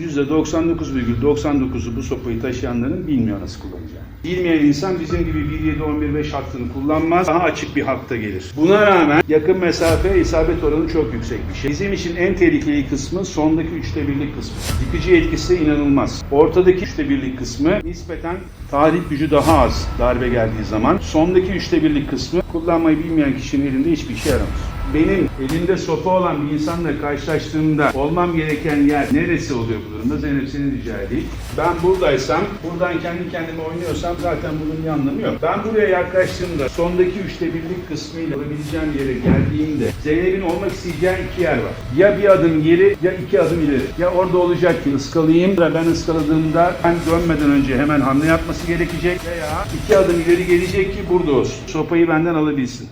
%99,99'u bu sopayı taşıyanların bilmiyor nasıl kullanacağını. Bilmeyen insan bizim gibi 1.7-11.5 hattını kullanmaz, daha açık bir hatta gelir. Buna rağmen yakın mesafe isabet oranı çok yüksek bir şey. Bizim için en tehlikeli kısmı sondaki üçte birlik kısmı. Yıkıcı etkisi inanılmaz. Ortadaki üçte birlik kısmı nispeten tahrip gücü daha az darbe geldiği zaman. Sondaki üçte birlik kısmı kullanmayı bilmeyen kişinin elinde hiçbir işe yaramaz. Benim elimde sopa olan bir insanla karşılaştığımda olmam gereken yer neresi oluyor bu durumda? Zeynep seni rica edeyim. Ben buradaysam, buradan kendi kendime oynuyorsam zaten bunun bir anlamı yok. Ben buraya yaklaştığımda sondaki üçte birlik kısmıyla olabileceğim yere geldiğimde Zeynep'in olmak isteyeceği iki yer var. Ya bir adım geri ya iki adım ileri. Ya orada olacak ki ıskalayayım da ben ıskaladığımda ben dönmeden önce hemen hamle yapması gerekecek veya iki adım ileri gelecek ki burada olsun. Sopayı benden alabilsin.